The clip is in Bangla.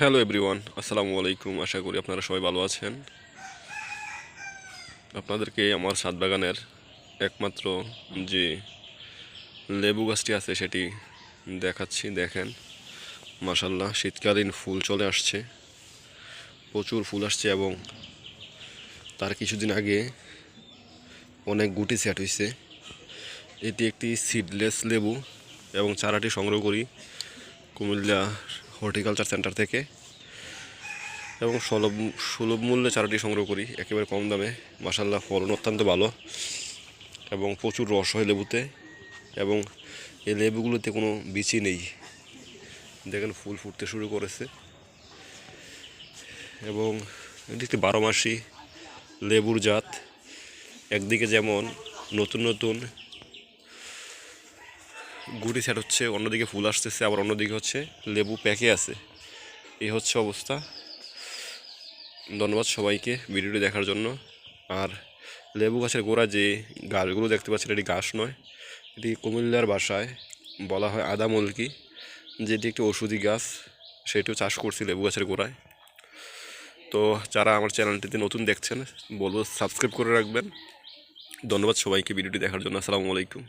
হ্যালো এভরিওয়ান আসসালামু আলাইকুম আশা করি আপনারা সবাই ভালো আছেন। আপনাদেরকে আমার ছাদ বাগানের একমাত্র যে লেবু গাছটি আছে, সেটি দেখাচ্ছি। দেখেন মাসাল্লাহ শীতকালীন ফুল চলে আসছে। প্রচুর ফুল আসছে এবং তার কিছুদিন আগে অনেক গুটি সেট হয়েছে এটি একটি সিডলেস লেবু এবং চারাটি সংগ্রহ করি কুমিল্লা হর্টিকালচার সেন্টার থেকে এবং সুলভ সুলভ মূল্যে চারাটি সংগ্রহ করি, একেবারে কম দামে। মাসাল্লাহ ফলন অত্যন্ত ভালো এবং প্রচুর রস হয় লেবুতে এবং এই লেবুগুলোতে কোনো বিচি নেই। দেখেন, ফুল ফুটতে শুরু করেছে। এবং এটি একটি বারো মাসি লেবুর জাত। একদিকে যেমন নতুন নতুন গুটি সেট হচ্ছে, অন্যদিকে ফুল আসতেছে, আবার অন্যদিকে হচ্ছে লেবু প্যাকে আছে। এই হচ্ছে অবস্থা। ধন্যবাদ সবাইকে ভিডিওটি দেখার জন্য। আর লেবু গাছের গোড়া যে গাছগুলো দেখতে পাচ্ছেন, এটি গাছ নয়, এটি কুমিল্লার বাসায় বলা হয় আদা মলকি, যেটি একটি ওষুধি গাছ, সেটিও চাষ করছি লেবু গাছের গোড়ায়। তো যারা আমার চ্যানেলটিতে নতুন দেখছেন, বলব সাবস্ক্রাইব করে রাখবেন। ধন্যবাদ সবাইকে ভিডিওটি দেখার জন্য। আসসালামু আলাইকুম।